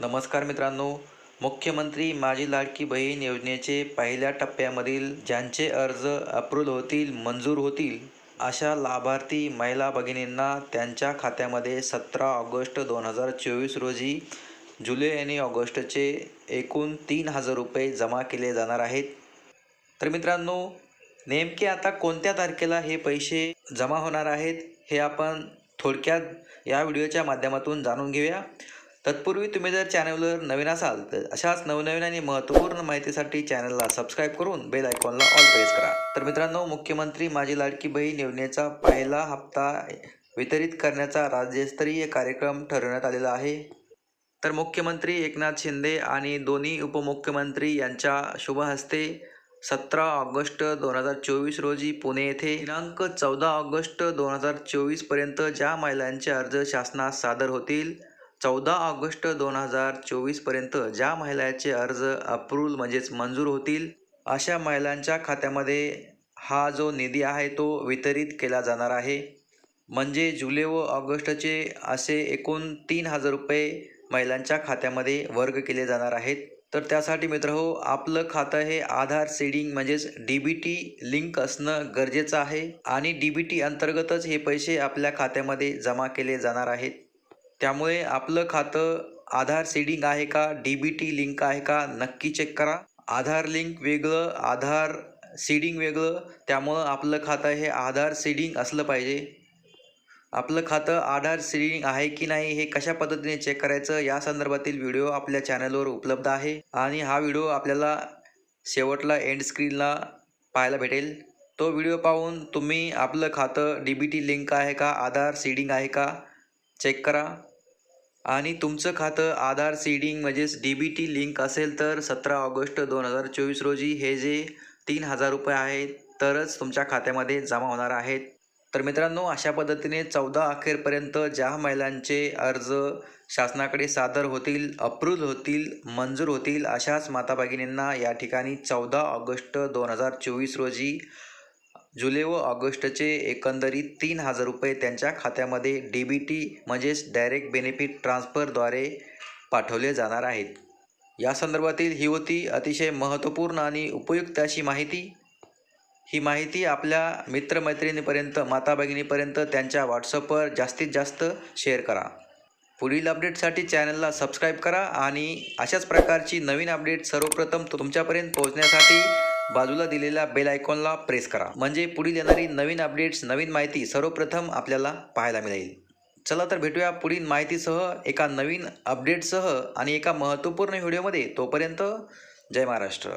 नमस्कार मित्रांनो मुख्यमंत्री माझी लाडकी बहीण योजनेचे पहिल्या टप्प्यामधील ज्यांचे अर्ज अप्रूव्ह होतील मंजूर होतील अशा लाभार्थी महिला भगिनींना त्यांच्या खात्यामध्ये सतरा ऑगस्ट दोन हजार चोवीस रोजी जुलै आणि ऑगस्टचे एकूण तीन हजार रुपये जमा केले जाणार आहेत. तर मित्रांनो नेमके आता कोणत्या तारखेला हे पैसे जमा होणार आहेत हे आपण थोडक्यात या व्हिडिओच्या माध्यमातून जाणून घेऊया. तत्पूर्वी तुम्ही जर चॅनलवर नवीन असाल तर अशाच नवनवीन आणि महत्त्वपूर्ण माहितीसाठी चॅनलला सबस्क्राईब करून बेल आयकॉनला ऑल प्रेस करा. तर मित्रांनो मुख्यमंत्री माझी लाडकी बहीण योजनेचा पहिला हप्ता वितरित करण्याचा राज्यस्तरीय कार्यक्रम ठरवण्यात आलेला आहे. तर मुख्यमंत्री एकनाथ शिंदे आणि दोन्ही उपमुख्यमंत्री यांच्या शुभहस्ते सतरा ऑगस्ट दोन हजार चोवीस रोजी पुणे येथे दिनांक चौदा ऑगस्ट दोन हजार चोवीसपर्यंत ज्या महिलांचे अर्ज शासनास सादर होतील चौदा ऑगस्ट दोन हजार चोवीसपर्यंत ज्या महिलांचे अर्ज अप्रूव्ह म्हणजेच मंजूर होतील अशा महिलांच्या खात्यामध्ये हा जो निधी आहे तो वितरित केला जाणार आहे. म्हणजे जुलै व ऑगस्टचे असे एकूण तीन हजार रुपये महिलांच्या खात्यामध्ये वर्ग केले जाणार आहेत. तर त्यासाठी मित्र हो आपलं खातं हे आधार सीडिंग म्हणजेच डी बी टी लिंक असणं गरजेचं आहे आणि डी बी टी अंतर्गतच हे पैसे आपल्या खात्यामध्ये जमा केले जाणार आहेत. त्यामुळे आपलं खातं आधार सीडिंग आहे का डी बी टी लिंक आहे का नक्की चेक करा. आधार लिंक वेगळं आधार सीडिंग वेगळं त्यामुळं आपलं खातं हे आधार सीडिंग असलं पाहिजे. आपलं खातं आधार सीडिंग आहे की नाही हे कशा पद्धतीने चेक करायचं या संदर्भातील व्हिडिओ आपल्या चॅनलवर उपलब्ध आहे आणि हा व्हिडिओ आपल्याला शेवटला एंड स्क्रीनला पाहायला भेटेल. तो व्हिडिओ पाहून तुम्ही आपलं खातं डी बी टी लिंक आहे का आधार सीडिंग आहे का चेक करा. आणि तुमचं खातं आधार सीडिंग म्हणजेच डी बी टी लिंक असेल तर सतरा ऑगस्ट दोन हजार चोवीस रोजी हे जे तीन हजार रुपये आहेत तरच तुमच्या खात्यामध्ये जमा होणार आहेत. तर मित्रांनो अशा पद्धतीने चौदा अखेरपर्यंत ज्या महिलांचे अर्ज शासनाकडे सादर होतील अप्रूव्ह होतील मंजूर होतील अशाच माता भगिनींना या ठिकाणी चौदा ऑगस्ट दोन हजार चोवीस रोजी जुलै व ऑगस्टचे एकंदरीत तीन हजार रुपये त्यांच्या खात्यामध्ये डी बी टी म्हणजेच डायरेक्ट बेनिफिट ट्रान्सफरद्वारे पाठवले जाणार आहेत. या संदर्भातील ही होती अतिशय महत्त्वपूर्ण आणि उपयुक्त अशी माहिती. ही माहिती आपल्या मित्रमैत्रिणीपर्यंत माता भगिनीपर्यंत त्यांच्या व्हॉट्सअपवर जास्तीत जास्त शेअर करा. पुढील अपडेटसाठी चॅनलला सबस्क्राईब करा आणि अशाच प्रकारची नवीन अपडेट सर्वप्रथम तुमच्यापर्यंत पोहोचण्यासाठी बाजूला दिलेल्या बेल आयकॉनला प्रेस करा. म्हणजे पुढील येणारी नवीन अपडेट्स नवीन माहिती सर्वप्रथम आपल्याला पाहायला मिळेल. चला तर भेटूया पुढील माहितीसह एका नवीन अपडेटसह आणि एका महत्त्वपूर्ण व्हिडिओमध्ये तोपर्यंत जय महाराष्ट्र.